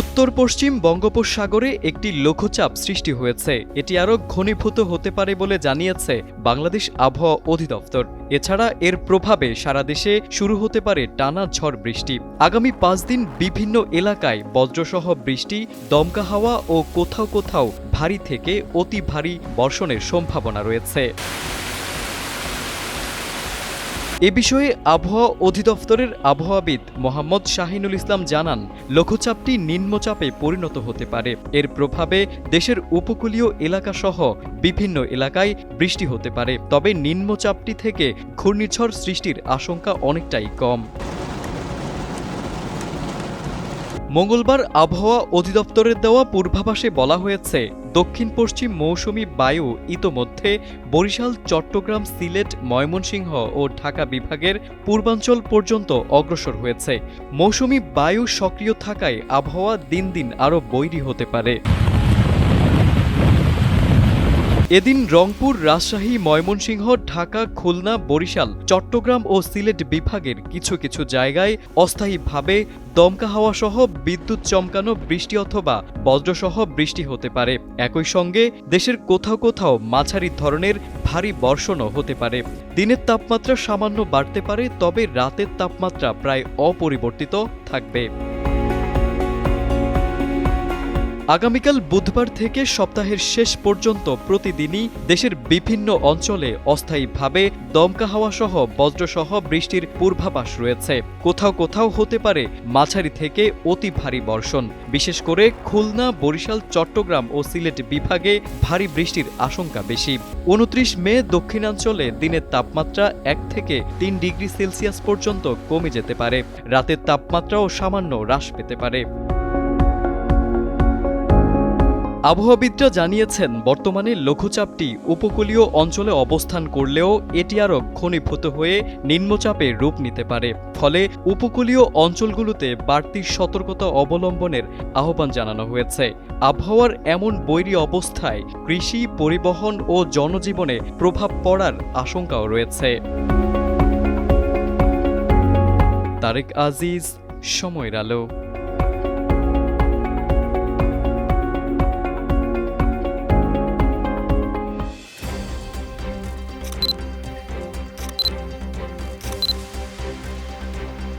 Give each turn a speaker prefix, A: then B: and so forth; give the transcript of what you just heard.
A: উত্তর পশ্চিম বঙ্গোপসাগরে একটি লঘুচাপ সৃষ্টি হয়েছে। এটি আরও ঘনীভূত হতে পারে বলে জানিয়েছে বাংলাদেশ আবহাওয়া অধিদপ্তর। এছাড়া এর প্রভাবে সারা দেশে শুরু হতে পারে টানা ঝড় বৃষ্টি। আগামী পাঁচ দিন বিভিন্ন এলাকায় বজ্রসহ বৃষ্টি, দমকা হাওয়া ও কোথাও কোথাও ভারী থেকে অতি ভারী বর্ষণের সম্ভাবনা রয়েছে। এ বিষয়ে আবহাওয়া অধিদপ্তরের আবহাওয়াবিদ মোহাম্মদ শাহিনুল ইসলাম জানান, লঘুচাপটি নিম্নচাপে পরিণত হতে পারে। এর প্রভাবে দেশের উপকূলীয় এলাকাসহ বিভিন্ন এলাকায় বৃষ্টি হতে পারে। তবে নিম্নচাপটি থেকে ঘূর্ণিঝড় সৃষ্টির আশঙ্কা অনেকটাই কম। মঙ্গলবার আবহাওয়া অধিদপ্তরের দেওয়া পূর্বাভাসে বলা হয়েছে দক্ষিণ পশ্চিম মৌসুমি বায়ু ইতোমধ্যে বরিশাল, চট্টগ্রাম, সিলেট, ময়মনসিংহ ও ঢাকা বিভাগের পূর্বাঞ্চল পর্যন্ত অগ্রসর হয়েছে। মৌসুমি বায়ু সক্রিয় থাকায় আবহাওয়া দিন দিন আরও বৈরী হতে পারে। এদিন রংপুর, রাজশাহী, ময়মনসিংহ, ঢাকা, খুলনা, বরিশাল, চট্টগ্রাম ও সিলেট বিভাগের কিছু কিছু জায়গায় অস্থায়ীভাবে দমকা হাওয়া সহ বিদ্যুৎ চমকানো বৃষ্টি অথবা বজ্রসহ বৃষ্টি হতে পারে। একই সঙ্গে দেশের কোথাও কোথাও মাঝারি ধরনের ভারী বর্ষণও হতে পারে। দিনের তাপমাত্রা সামান্য বাড়তে পারে, তবে রাতের তাপমাত্রা প্রায় অপরিবর্তিত থাকবে। আগামীকাল বুধবার থেকে সপ্তাহের শেষ পর্যন্ত প্রতিদিনই দেশের বিভিন্ন অঞ্চলে অস্থায়ীভাবে দমকা হাওয়া সহ বজ্রসহ বৃষ্টির পূর্বাভাস রয়েছে। কোথাও কোথাও হতে পারে মাঝারি থেকে অতি ভারী বর্ষণ। বিশেষ করে খুলনা, বরিশাল, চট্টগ্রাম ও সিলেট বিভাগে ভারী বৃষ্টির আশঙ্কা বেশি। উনত্রিশ মে দক্ষিণাঞ্চলে দিনের তাপমাত্রা এক থেকে তিন ডিগ্রি সেলসিয়াস পর্যন্ত কমে যেতে পারে। রাতের তাপমাত্রাও সামান্য হ্রাস পেতে পারে। আবহাওয়াবিদরা জানিয়েছেন, বর্তমানে লঘুচাপটি উপকূলীয় অঞ্চলে অবস্থান করলেও এটি আরও ঘনীভূত হয়ে নিম্নচাপে রূপ নিতে পারে। ফলে উপকূলীয় অঞ্চলগুলোতে বাড়তি সতর্কতা অবলম্বনের আহ্বান জানানো হয়েছে। আবহাওয়ার এমন বৈরী অবস্থায় কৃষি, পরিবহন ও জনজীবনে প্রভাব পড়ার আশঙ্কাও রয়েছে। তারেক আজিজ, সময়ের আলো।